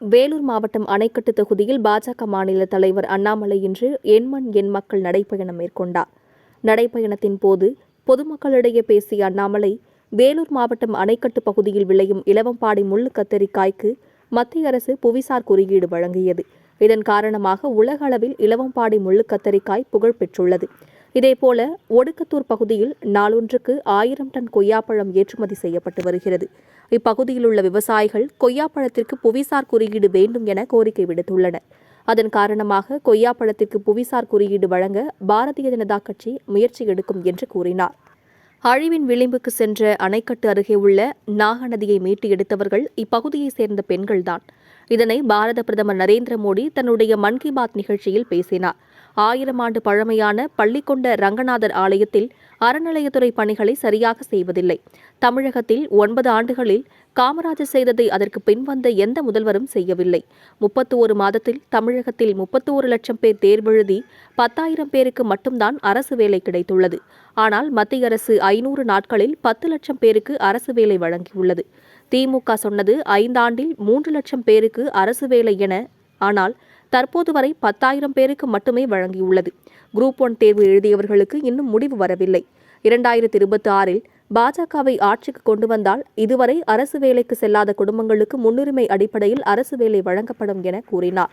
வேலூர் மாவட்டம் அணைக்கட்டு தொகுதியில் பாஜக மாநில தலைவர் அண்ணாமலை இன்று எண்மண் எண் மக்கள் நடைப்பயணம் மேற்கொண்டார். நடைப்பயணத்தின் போது பொதுமக்களிடையே பேசிய அண்ணாமலை வேலூர் மாவட்டம் அணைக்கட்டு பகுதியில் விளையும் இலவம்பாடி முள்ளு கத்தரிக்காய்க்கு மத்திய அரசு புவிசார் குறியீடு வழங்கியது. இதன் காரணமாக உலக அளவில் இலவம்பாடி முள்ளு கத்தரிக்காய் புகழ் பெற்றுள்ளது. இதேபோல ஒடுக்கத்தூர் பகுதியில் நாளொன்றுக்கு ஆயிரம் டன் கொய்யாப்பழம் ஏற்றுமதி செய்யப்பட்டு வருகிறது. இப்பகுதியில் உள்ள விவசாயிகள் கொய்யாப்பழத்திற்கு புவிசார் குறியீடு வேண்டும் என கோரிக்கை விடுத்துள்ளனர். அதன் காரணமாக கொய்யாப்பழத்திற்கு புவிசார் குறியீடு வழங்க பாரதிய ஜனதா கட்சி முயற்சி எடுக்கும் என்று கூறினார். அழிவின் விளிம்புக்கு சென்ற அணைக்கட்டு அருகே உள்ள நாக நதியை மீட்டு எடுத்தவர்கள் இப்பகுதியைச் சேர்ந்த பெண்கள்தான். இதனை பாரத பிரதமர் நரேந்திர மோடி தன்னுடைய மன் கி பாத் நிகழ்ச்சியில் பேசினார். ஆயிரம் ஆண்டு பழமையான பள்ளிக்கொண்ட ரங்கநாதர் ஆலயத்தில் அறநிலையத்துறை பணிகளை சரியாக செய்வதில்லை. தமிழகத்தில் ஒன்பது ஆண்டுகளில் காமராஜர் செய்ததை அதற்கு பின்வந்த எந்த முதல்வரும் செய்யவில்லை. முப்பத்தி ஒரு மாதத்தில் தமிழகத்தில் முப்பத்தி ஒரு லட்சம் பேர் தேர்வெழுதி பத்தாயிரம் பேருக்கு மட்டும்தான் அரசு வேலை கிடைத்துள்ளது. ஆனால் மத்திய அரசு ஐநூறு நாட்களில் பத்து லட்சம் பேருக்கு அரசு வேலை வழங்கியுள்ளது. திமுக சொன்னது ஐந்தாண்டில் மூன்று லட்சம் பேருக்கு அரசு வேலை என ஆனால் தற்போது வரை பத்தாயிரம் பேருக்கு மட்டுமே வழங்கியுள்ளது. குரூப் ஒன் தேர்வு எழுதியவர்களுக்கு இன்னும் முடிவு வரவில்லை. இரண்டாயிரத்தி இருபத்தி ஆறில் பாஜகவை ஆட்சிக்கு கொண்டு வந்தால் இதுவரை அரசு வேலைக்கு செல்லாத குடும்பங்களுக்கு முன்னுரிமை அடிப்படையில் அரசு வேலை வழங்கப்படும் என கூறினார்.